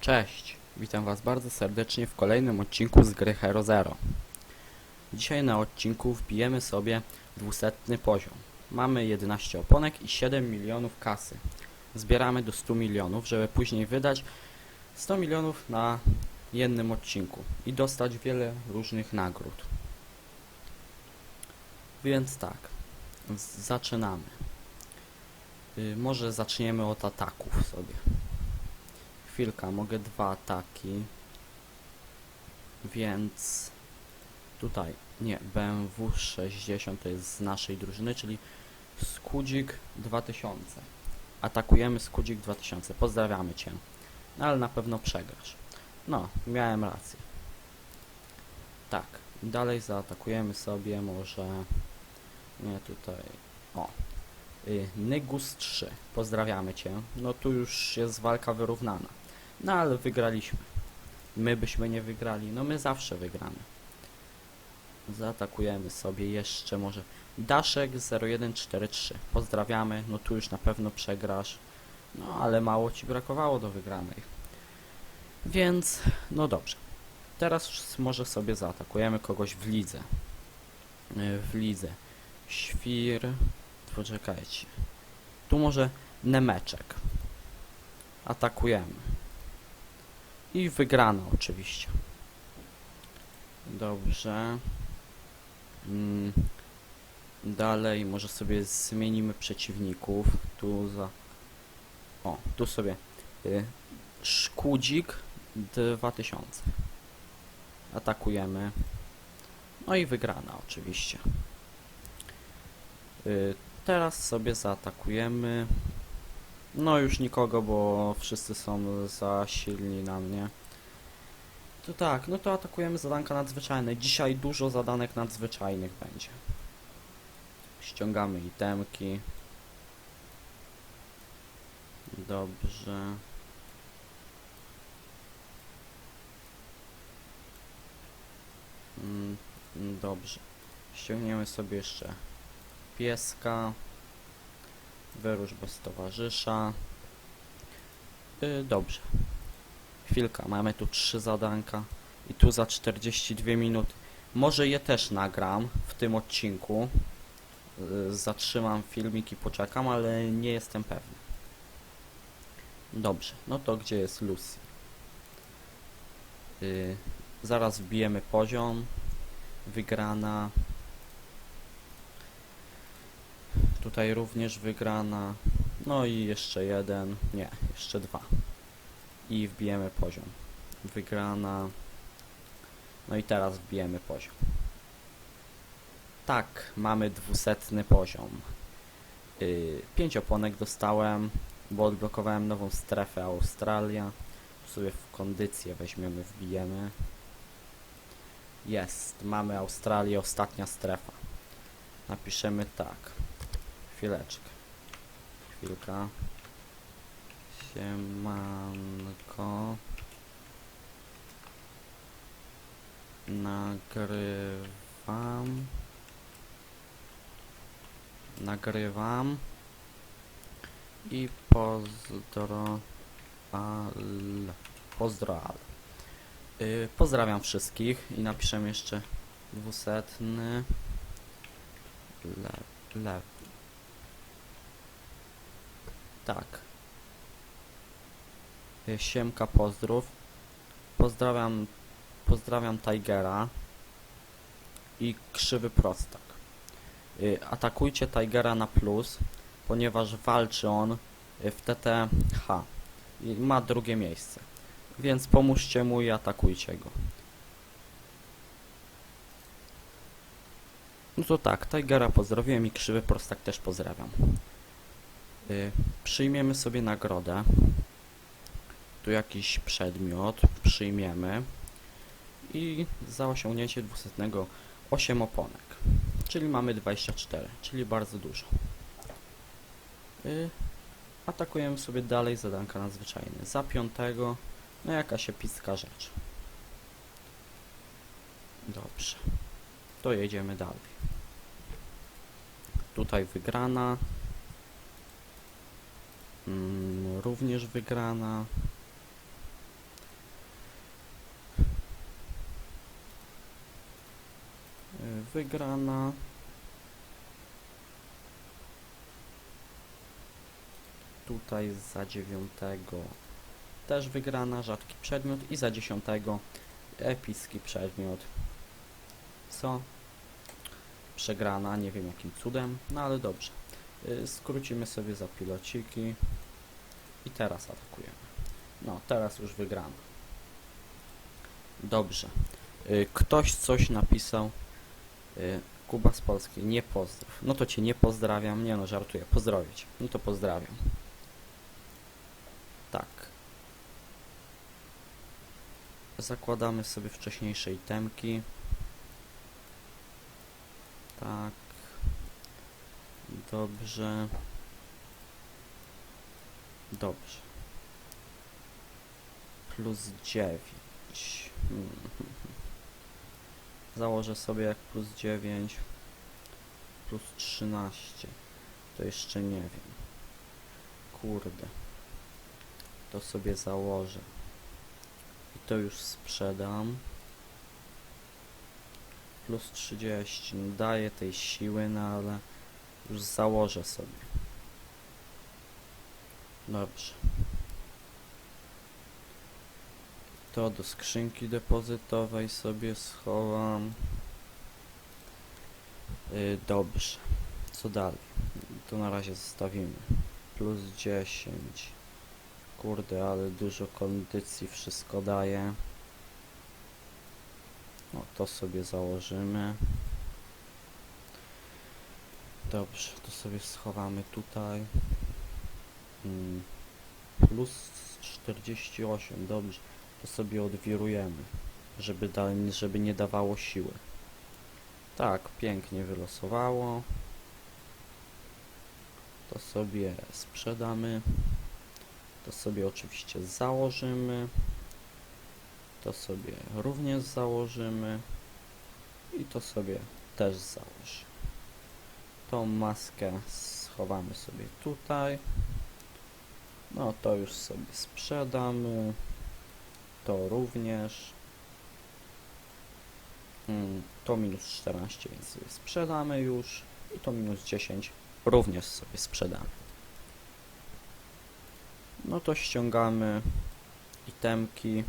Cześć, witam Was bardzo serdecznie w kolejnym odcinku z gry Hero Zero. Dzisiaj na odcinku wbijemy sobie 200 poziom. Mamy 11 oponek i 7 milionów kasy. Zbieramy do 100 milionów, żeby później wydać 100 milionów na jednym odcinku i dostać wiele różnych nagród. Więc tak, zaczynamy. Y, może zaczniemy od ataków sobie. Chwilka, mogę dwa ataki. Więc tutaj, nie, BMW 60 to jest z naszej drużyny, czyli Skudzik 2000. Atakujemy Skudzik 2000. Pozdrawiamy Cię. No, ale na pewno przegrasz. No, miałem rację. Tak, dalej zaatakujemy sobie może... Nie, tutaj... O, Y, Nygus 3. Pozdrawiamy Cię. No tu już jest walka wyrównana. No ale wygraliśmy. My byśmy nie wygrali. No my zawsze wygramy. Zaatakujemy sobie jeszcze może Daszek 0143. Pozdrawiamy. No tu już na pewno przegrasz. No ale mało Ci brakowało do wygranej. Więc no dobrze. Teraz może sobie zaatakujemy kogoś w lidze. Y, W lidze. Świr. Poczekajcie. Tu może Nemeczek. Atakujemy. I wygrana oczywiście. Dobrze. Mm. Dalej może sobie zmienimy przeciwników. Tu za... O, tu sobie. Y, Szkudzik 2000. Atakujemy. No i wygrana oczywiście. Y, Teraz sobie zaatakujemy. No już nikogo, bo wszyscy są za silni na mnie. To tak, no to atakujemy zadanka nadzwyczajne. Dzisiaj dużo zadanek nadzwyczajnych będzie. Ściągamy itemki. Dobrze. Mm, Dobrze. Ściągniemy sobie jeszcze pieska. Wyrusz bez towarzysza. Yy, dobrze. Chwilka, mamy tu trzy zadanka. I tu za 42 minuty. Może je też nagram w tym odcinku. Yy, zatrzymam filmik i poczekam, ale nie jestem pewny. Dobrze, no to gdzie jest Lucy? Yy, zaraz wbijemy poziom. Wygrana. Tutaj również wygrana. No i jeszcze jeden. Nie, jeszcze dwa. I wbijemy poziom. Wygrana. No i teraz wbijemy poziom. Tak, mamy dwusetny poziom. Yy, pięć oponek dostałem, bo odblokowałem nową strefę Australia. Tu sobie w kondycję weźmiemy, wbijemy. Jest, mamy Australię, ostatnia strefa. Napiszemy tak. Chwileczkę. Chwilka. Siemanko. Nagrywam. Nagrywam. I pozdro... Pozdro. Yy, pozdrawiam wszystkich i napiszę jeszcze dwusetny. Le, le, tak. Y, Siemka, pozdrów. Pozdrawiam, pozdrawiam Tigera i krzywy prostak. Y, Atakujcie Tigera na plus, ponieważ walczy on y, w TTH i ma drugie miejsce. Więc pomóżcie mu i atakujcie go. No to tak, Tigera pozdrowiłem i krzywy prostak też pozdrawiam. Y, przyjmiemy sobie nagrodę. Tu jakiś przedmiot przyjmiemy. I za osiągnięcie 200 8 oponek. Czyli mamy 24, czyli bardzo dużo. Y, atakujemy sobie dalej zadanka nadzwyczajne. Za piątego, no jakaś epicka rzecz. Dobrze. To jedziemy dalej. Tutaj wygrana. Mm, również wygrana. Wygrana. Tutaj za dziewiątego też wygrana, rzadki przedmiot i za dziesiątego epicki przedmiot. Co? Przegrana, nie wiem jakim cudem, no ale dobrze. Y, skrócimy sobie za pilociki i teraz atakujemy. No, teraz już wygrana. Dobrze. Y, Ktoś coś napisał. Y, Kuba z Polski, nie pozdrów. No to cię nie pozdrawiam, nie no, żartuję, pozdrowić. No to pozdrawiam. Tak. Zakładamy sobie wcześniejsze itemki. Tak. Dobrze. Dobrze. Plus 9. Hmm. Założę sobie jak plus 9. Plus 13. To jeszcze nie wiem. Kurde. To sobie założę. I to już sprzedam. Plus 30. No daję tej siły, no ale już założę sobie. Dobrze. To do skrzynki depozytowej sobie schowam. Yy, dobrze. Co dalej? To na razie zostawimy. Plus 10. Kurde, ale dużo kondycji wszystko daje. O, to sobie założymy. Dobrze, to sobie schowamy tutaj. Plus 48, dobrze. To sobie odwirujemy, żeby, da, żeby nie dawało siły. Tak, pięknie wylosowało. To sobie sprzedamy. To sobie oczywiście założymy. To sobie również założymy. I to sobie też założymy. Tą maskę schowamy sobie tutaj. No to już sobie sprzedamy. To również. Mm, To minus 14, więc sobie sprzedamy już. I to minus 10 również sobie sprzedamy. No to ściągamy itemki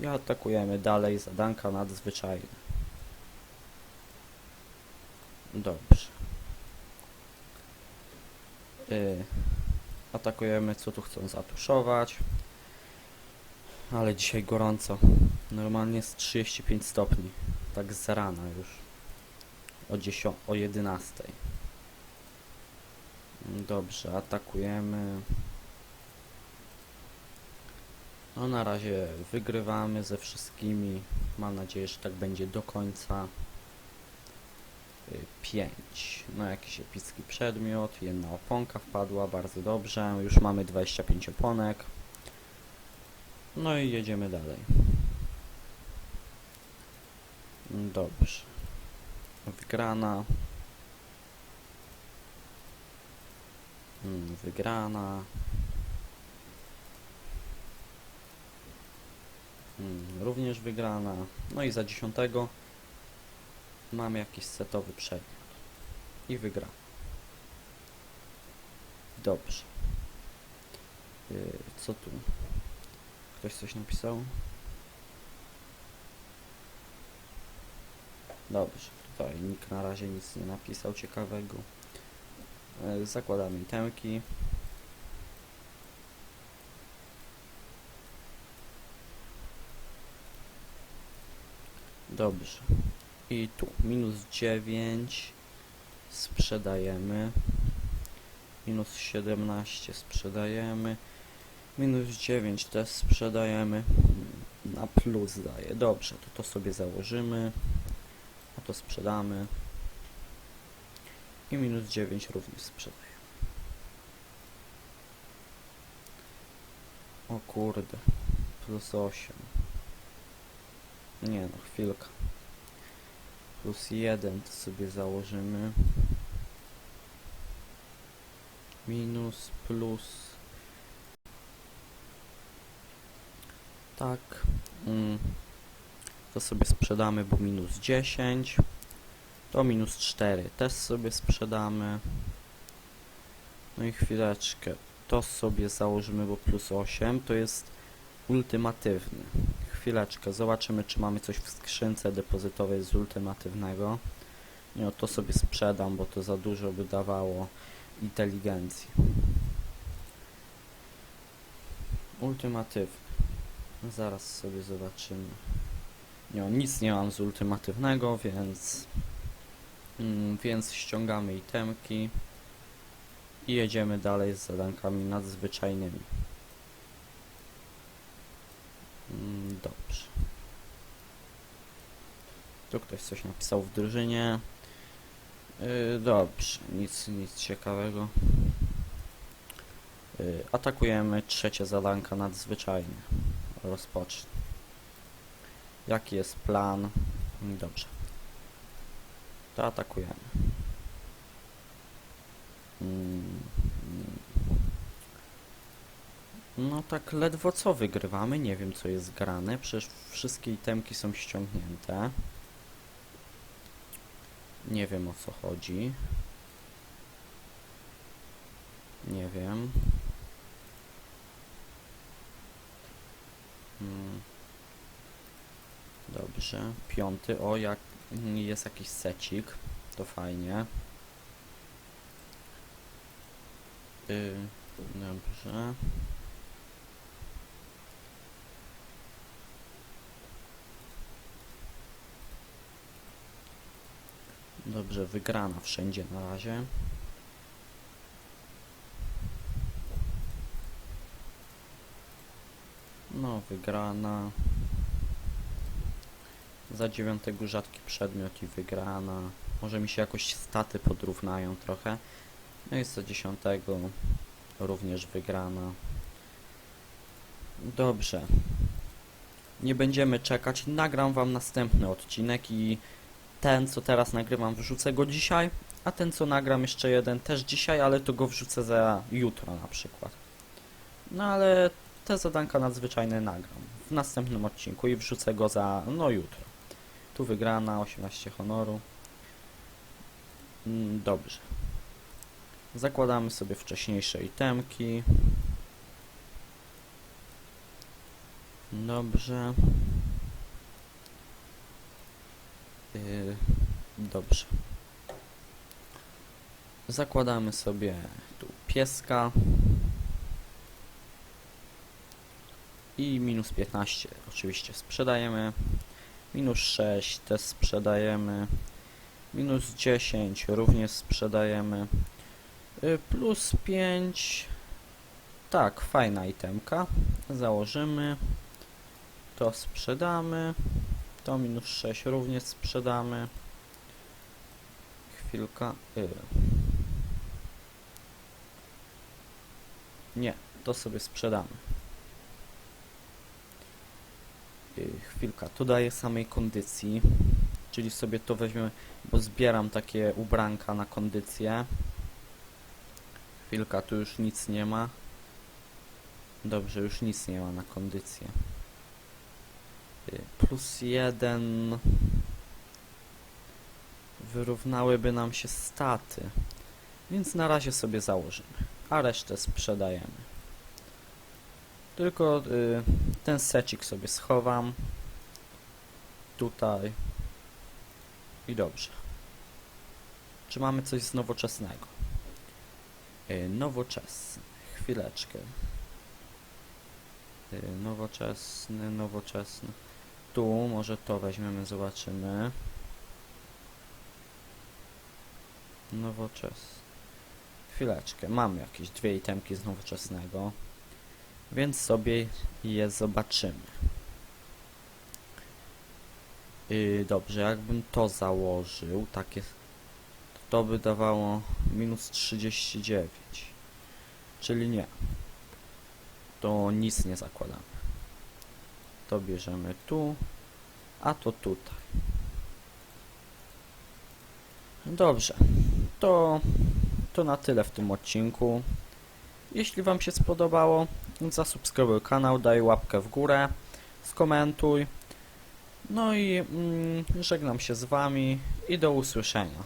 i atakujemy dalej zadanka nadzwyczajne. Dobrze. Yy, atakujemy co tu chcą zatuszować. Ale dzisiaj gorąco. Normalnie jest 35 stopni. Tak z rana już. O 10, o 11. Dobrze, atakujemy. No na razie wygrywamy ze wszystkimi. Mam nadzieję, że tak będzie do końca. 5. No jakiś epicki przedmiot, jedna oponka wpadła, bardzo dobrze. Już mamy 25 oponek. No i jedziemy dalej. Dobrze. Wygrana. Mm, Wygrana. Mm, Również wygrana. No i za dziesiątego mamy jakiś setowy przedmiot. I wygra. Dobrze. Yy, co tu? Ktoś coś napisał? Dobrze, tutaj nikt na razie nic nie napisał ciekawego. Yy, zakładamy itemki. Dobrze. I tu minus 9 sprzedajemy. Minus 17 sprzedajemy. Minus 9 też sprzedajemy. Na plus daje. Dobrze, to to sobie założymy. A to sprzedamy. I minus 9 również sprzedajemy. O kurde. Plus 8. Nie no, chwilka. Plus 1 to sobie założymy. Minus, plus. Tak. Mm. To sobie sprzedamy, bo minus 10. To minus 4 też sobie sprzedamy. No i chwileczkę. To sobie założymy, bo plus 8 to jest ultimatywny. Chwileczkę, zobaczymy czy mamy coś w skrzynce depozytowej z ultimatywnego. Nie, no to sobie sprzedam, bo to za dużo by dawało inteligencji. Ultimatywny. Zaraz sobie zobaczymy. Nie, no, nic nie mam z ultimatywnego, więc... Mm, więc ściągamy itemki i jedziemy dalej z zadankami nadzwyczajnymi. Mm, Dobrze. Tu ktoś coś napisał w drużynie. Yy, dobrze, nic, nic ciekawego. Yy, atakujemy trzecie zadanka nadzwyczajne. Rozpocznij. Jaki jest plan? Dobrze. To atakujemy. Mm, No tak ledwo co wygrywamy, nie wiem co jest grane, przecież wszystkie itemki są ściągnięte. Nie wiem o co chodzi. Nie wiem. Mm. Dobrze. Piąty. O, jak jest jakiś secik. To fajnie. Y, dobrze. Dobrze, wygrana wszędzie na razie. No, wygrana. Za dziewiątego rzadki przedmiot i wygrana. Może mi się jakoś staty podrównają trochę. No i za dziesiątego również wygrana. Dobrze. Nie będziemy czekać. Nagram wam następny odcinek i ten, co teraz nagrywam, wrzucę go dzisiaj, a ten, co nagram jeszcze jeden też dzisiaj, ale to go wrzucę za jutro na przykład. No ale te zadanka nadzwyczajne nagram w następnym odcinku i wrzucę go za, no jutro. Tu wygrana, 18 honoru. Mm, Dobrze. Zakładamy sobie wcześniejsze itemki. Dobrze. Yy, dobrze. Zakładamy sobie tu pieska. I minus 15 oczywiście sprzedajemy. Minus 6 też sprzedajemy. Minus 10 również sprzedajemy. Y, Plus 5. Tak, fajna itemka. Założymy. To sprzedamy. To minus 6 również sprzedamy. Chwilka. Y. Nie, to sobie sprzedamy. Y, chwilka, to daje samej kondycji. Czyli sobie to weźmiemy, bo zbieram takie ubranka na kondycję. Chwilka, tu już nic nie ma. Dobrze, już nic nie ma na kondycję. Plus jeden. Wyrównałyby nam się staty. Więc na razie sobie założymy. A resztę sprzedajemy. Tylko y, ten secik sobie schowam. Tutaj. I dobrze. Czy mamy coś z nowoczesnego? Y, nowoczesny. Chwileczkę. Y, nowoczesny, nowoczesny. Tu może to weźmiemy, zobaczymy. Nowoczesny. Chwileczkę. Mamy jakieś dwie itemki z nowoczesnego. Więc sobie je zobaczymy. Yy, dobrze, jakbym to założył, takie, to by dawało minus 39. Czyli nie. To nic nie zakładamy. To bierzemy tu, a to tutaj. Dobrze, to, to na tyle w tym odcinku. Jeśli Wam się spodobało, zasubskrybuj kanał, daj łapkę w górę, skomentuj. No i mm, żegnam się z Wami i do usłyszenia.